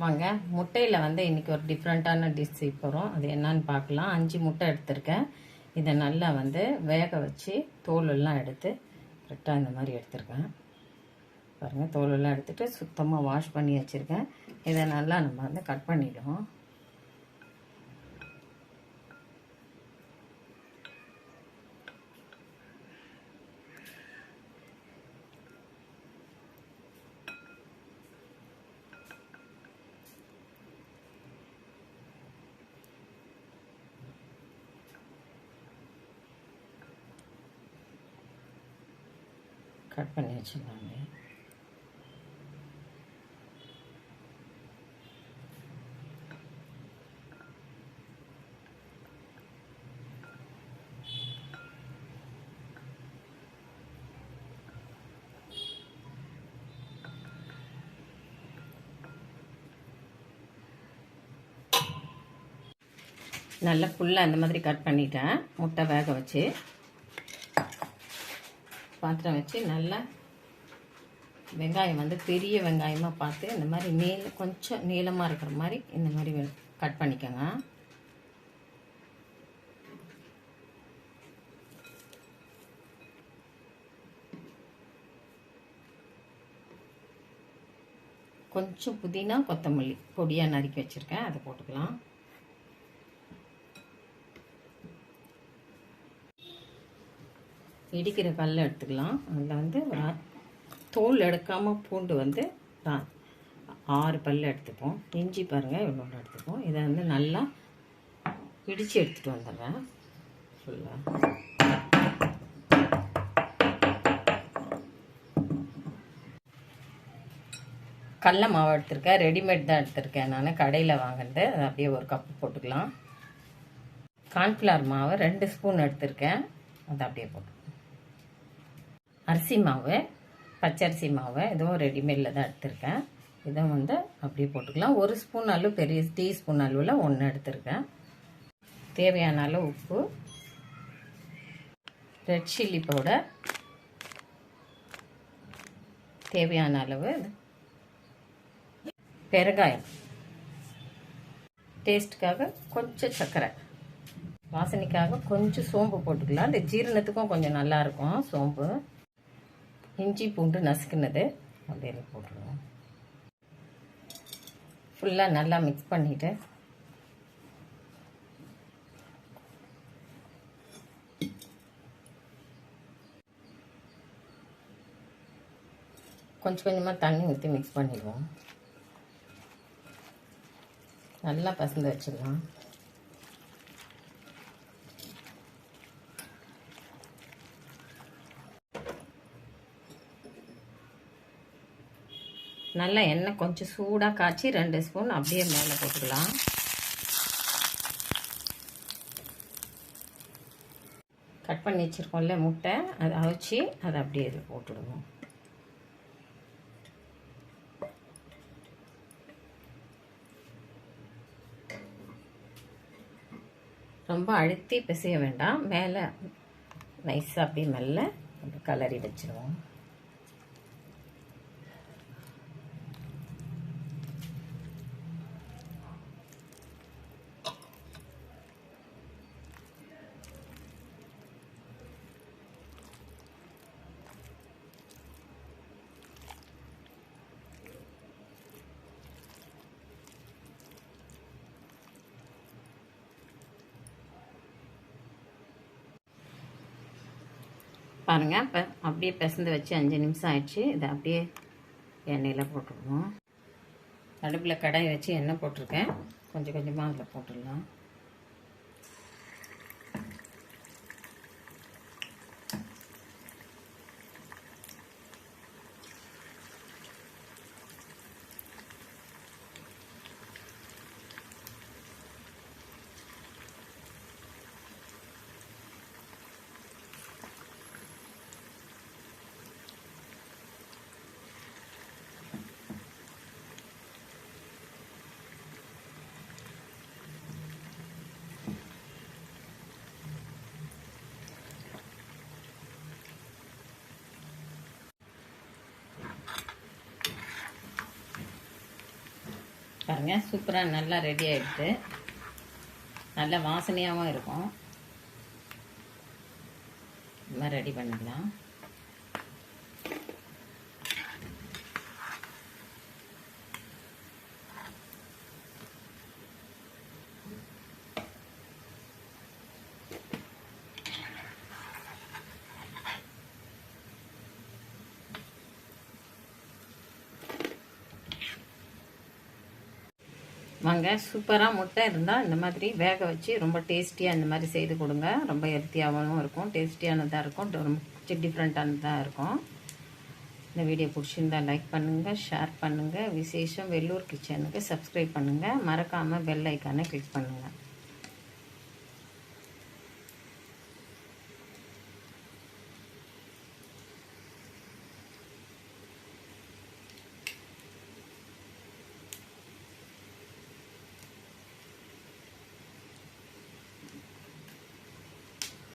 வாங்க முட்டையில் வந்து இன்றைக்கி ஒரு டிஃப்ரெண்ட்டான டிஷ் செய்ய போகிறோம் அது என்னன்னு பார்க்கலாம். அஞ்சு முட்டை எடுத்திருக்கேன். இதை நல்லா வந்து வேக வச்சு தோலெல்லாம் எடுத்து கரெக்டாக இந்த மாதிரி எடுத்திருக்கேன். பாருங்கள் தோலெல்லாம் எடுத்துகிட்டு சுத்தமாக வாஷ் பண்ணி வச்சுருக்கேன். இதை நல்லா நம்ம வந்து கட் பண்ணிவிடுவோம் கட் பண்ணி வச்சுருந்தாங்க நல்லா ஃபுல்லாக இந்த மாதிரி கட் பண்ணிட்டேன். முட்டை வேக வச்சு. பாத்திரம் வச்சு நல்லா வெங்காயம் வந்து பெரிய வெங்காயமாக பார்த்து இந்த மாதிரி நீள கொஞ்சம் நீளமாக இருக்கிற மாதிரி இந்த மாதிரி கட் பண்ணிக்கோங்க. கொஞ்சம் புதினா கொத்தமல்லி பொடியாக நறுக்கி வச்சுருக்கேன். அதை போட்டுக்கலாம். இடிக்கிற கல்லை எடுத்துக்கலாம். அதில் வந்து தோல் எடுக்காமல் பூண்டு வந்து நான் ஆறு பல் எடுத்துப்போம். இஞ்சி பாருங்கள் இவ்வளோ எடுத்துப்போம். இதை வந்து நல்லா இடித்து எடுத்துகிட்டு வந்துடுறேன். ஃபுல்லாக கடல மாவு எடுத்திருக்கேன். ரெடிமேட் தான் எடுத்திருக்கேன் நான். கடையில் வாங்கினது அதை அப்படியே ஒரு கப்பு போட்டுக்கலாம். கார்ன்ஃப்ளவர் மாவு ரெண்டு ஸ்பூன் எடுத்திருக்கேன். அதை அப்படியே போட்டு அரிசி மாவு பச்சரிசி மாவு இதுவும் ரெடிமேடில் தான் எடுத்திருக்கேன். இதை வந்து அப்படியே போட்டுக்கலாம். ஒரு ஸ்பூன் அளவு பெரிய டீஸ்பூன் அளவில் ஒன்று எடுத்திருக்கேன். தேவையான அளவு உப்பு ரெட் சில்லி பவுடர் தேவையான அளவு பெருங்காயம். டேஸ்ட்டுக்காக கொஞ்சம் சர்க்கரை. வாசனைக்காக கொஞ்சம் சோம்பு போட்டுக்கலாம். இந்த ஜீரணத்துக்கும் கொஞ்சம் நல்லாயிருக்கும் சோம்பு. இஞ்சி பூண்டு நசுக்குனது. அப்படியே போட்டுருவோம் ஃபுல்லாக நல்லா மிக்ஸ் பண்ணிவிட்டு கொஞ்சம் கொஞ்சமாக தண்ணி ஊற்றி மிக்ஸ் பண்ணிடுவோம். நல்லா பசந்து வச்சிடலாம். நல்லா எண்ணெய் கொஞ்சம் சூடாக காய்ச்சி ரெண்டு ஸ்பூன் அப்படியே மேலே போட்டுக்கலாம். கட் பண்ணி வச்சுருக்கோம்ல முட்டை அதை அவிச்சு அதை அப்படியே இதில் போட்டுடுவோம். ரொம்ப அழுத்தி பிசைய வேண்டாம். மேலே நைஸாக அப்படியே மெல்ல கலரி வச்சுருவோம். பாருங்கள் இப்போ அப்படியே பிசந்து வச்சு அஞ்சு நிமிஷம் ஆயிடுச்சு. இதை அப்படியே எண்ணெயில் போட்டுருவோம். அடுப்பில் கடாய் வச்சு எண்ணெய் போட்டிருக்கேன். கொஞ்சம் கொஞ்சமாக அதில் போட்டுடலாம். பாருங்கள் சூப்பராக நல்லா ரெடி ஆகிடுது நல்ல வாசனையாகவும் இருக்கும். இது மாதிரி ரெடி பண்ணிக்கலாம். வாங்க. சூப்பராக முட்டை இருந்தால் இந்த மாதிரி வேக வச்சு ரொம்ப டேஸ்டியாக இந்த மாதிரி செய்து கொடுங்க. ரொம்ப ஹெல்த்தியாகவும் இருக்கும். டேஸ்டியானதாக இருக்கும். ரொம்ப டிஃப்ரெண்ட்டானதாக இருக்கும். இந்த வீடியோ பிடிச்சிருந்தா லைக் பண்ணுங்கள் ஷேர் பண்ணுங்கள் விசேஷம் வெள்ளூர் கிச்சனுக்கு சப்ஸ்கிரைப் பண்ணுங்கள் மறக்காமல் பெல் ஐக்கானை கிளிக் பண்ணுங்கள்